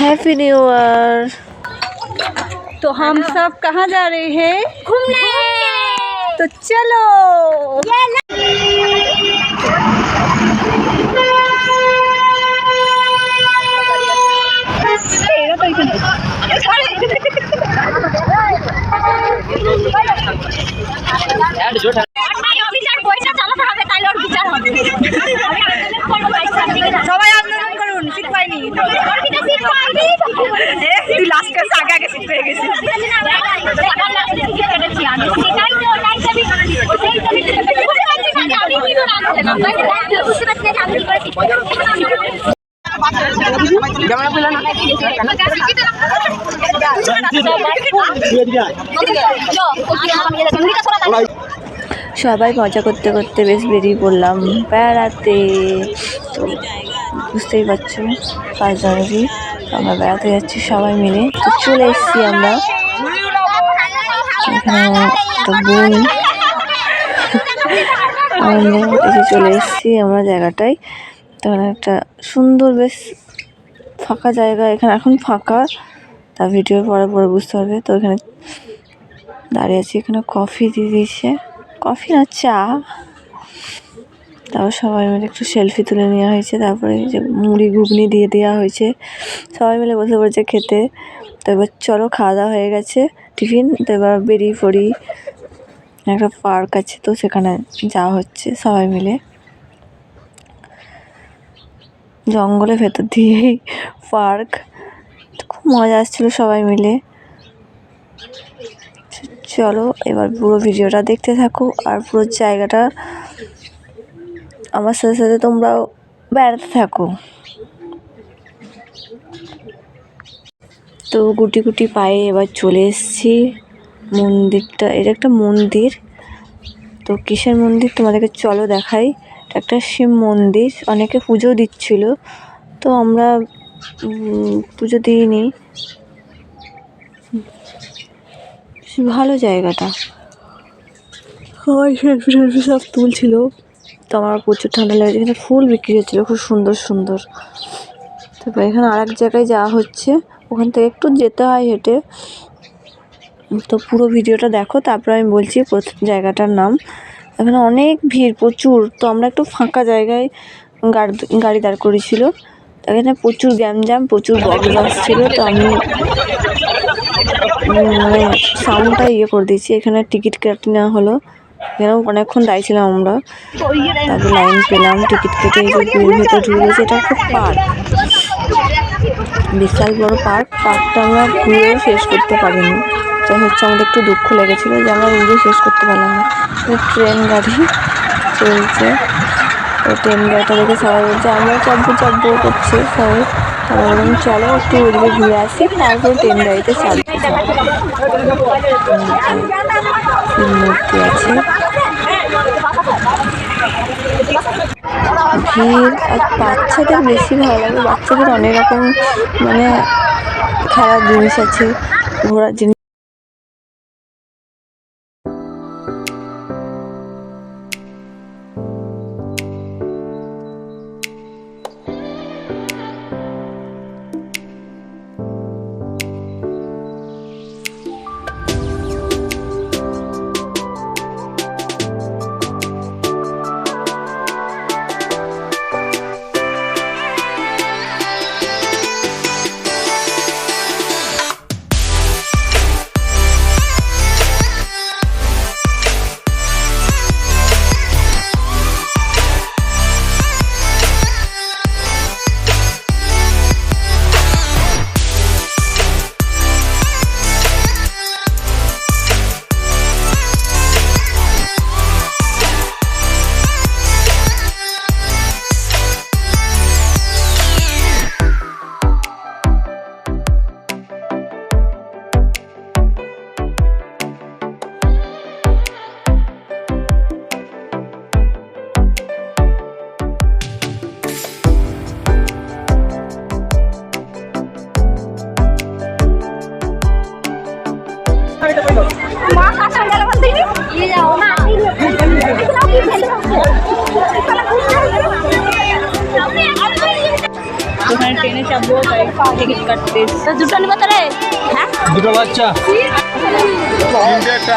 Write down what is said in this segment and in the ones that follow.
Happy new year तो हम सब कहाँ जा रहे हैं? घूमने। तो चलो। সবাই মজা করতে করতে বেশ বেরিয়ে পড়লাম বেড়াতে। তো বুঝতেই পারছ পাঁচ জানুয়ারি আমরা বেড়াতে যাচ্ছি সবাই মিলে। তো চলে এসেছি আমরা। এখানে একটা বোন আমরা এসে চলে এসেছি আমরা জায়গাটায়। তো এখানে একটা সুন্দর বেশ ফাঁকা জায়গা এখানে এখন ফাঁকা। তা ভিডিও পরে পরে বুঝতে পারবে। তো এখানে দাঁড়িয়ে আছি এখানে কফি দিয়ে দিয়েছে। কফি না চা। তারপর সবাই মিলে একটু সেলফি তুলে নেওয়া হয়েছে। তারপরে যে মুড়ি ঘুগনি দিয়ে দেওয়া হয়েছে। সবাই মিলে বসে পড়েছে খেতে। তো এবার চলো খাওয়া দাওয়া হয়ে গেছে। টিফিন তো এবার বেরিয়ে পড়ি। একটা পার্ক আছে তো সেখানে যাওয়া হচ্ছে সবাই মিলে। জঙ্গলের ভেতর দিয়েই পার্ক। খুব মজা আসছিল সবাই মিলে। চলো, এবার পুরো ভিডিওটা দেখতে থাকো আর পুরো জায়গাটা আমার সাথে সাথে তোমরাও বেড়াতে থাকো। তো গুটি গুটি পায়ে এবার চলে এসেছি। মন্দিরটা এটা একটা মন্দির। তো কিসের মন্দির? তোমাদেরকে চলো দেখাই। এটা একটা শিব মন্দির। অনেকে পুজো দিচ্ছিল। তো আমরা পুজো দিইনি। ভালো জায়গাটা। সবাই সেলফি টেলফি সব তুলছিল। তো আমার প্রচুর ঠান্ডা লেগেছে। এখানে ফুল বিক্রি হচ্ছিল। খুব সুন্দর সুন্দর। তারপরে এখানে আর এক জায়গায় যাওয়া হচ্ছে। ওখান থেকে একটু যেতে হয় হেঁটে। তো পুরো ভিডিওটা দেখো, তারপরে আমি বলছি জায়গাটার নাম। এখানে অনেক ভিড়, প্রচুর। তো আমরা একটু ফাঁকা জায়গায় গাড়ি গাড়ি দাঁড় করেছিল। এখানে প্রচুর গ্যামজাম, প্রচুর বক্স বাজছিল তো আমি মানে সাউন্ডটা ইয়ে করে দিয়েছি। এখানে টিকিট কেটে নেওয়া হলো। এখানেও অনেকক্ষণ দাঁড়িয়েছিলাম আমরা। তারপর লাইন পেলাম, টিকিট কেটে ভেতর ঢুকে গেছি। এটা একটা পার্ক। বিশাল বড় পার্ক। পার্কটা আমরা ঘুরেও শেষ করতে পারিনি। তাই হচ্ছে আমাদের একটু দুঃখ লেগেছিলো যে আমরা ঘুরে শেষ করতে পারলাম না। ট্রেন গাড়ি চলছে। তো ট্রেন গাড়িটা দেখে সবাই বলছে আমরা চাপবো চাপবো করছে, সবাই। চলো একটু ওদিকে ঘুরে আসি, তারপর ট্রেন গাড়িতে চাপবো। মূর্তি আছে। ভিড় আর বাচ্চাদের বেশি ভালো লাগে। বাচ্চাদের অনেক রকম মানে খেলার জিনিস আছে, ঘোরার জিনিস মা কাঁচা গেল বলতে নিয়ে যাও না ওখানে ট্রেনে চাপবো তাই টিকিট কাটতে। তো দুটো নিবো তাহলে? হ্যাঁ? দুটো বাচ্চা। তিনটে একটা।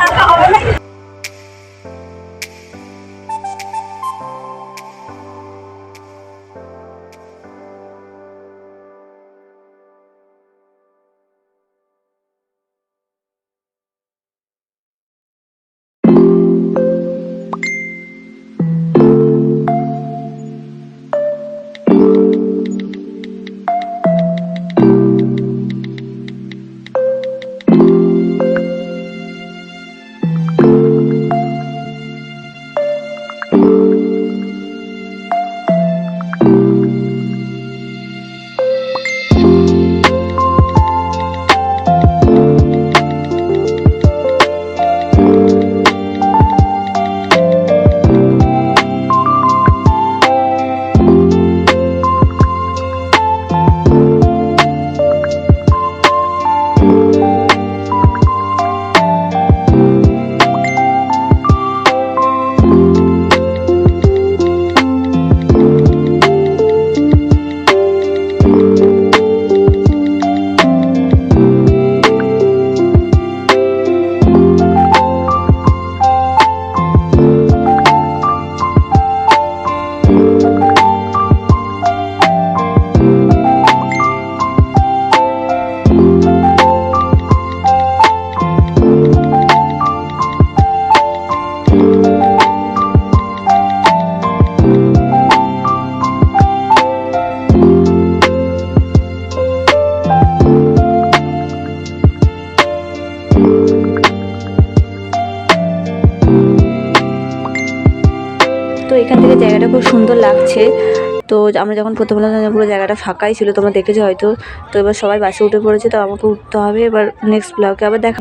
খুব সুন্দর লাগছে। তো আমরা যখন প্রথম পুরো জায়গাটা ফাঁকাই ছিল, তোমরা দেখেছ হয়তো। তো এবার সবাই বাসে উঠে পড়েছে, তো আমাকে উঠতে হবে। এবার নেক্সট ব্লগে আবার দেখা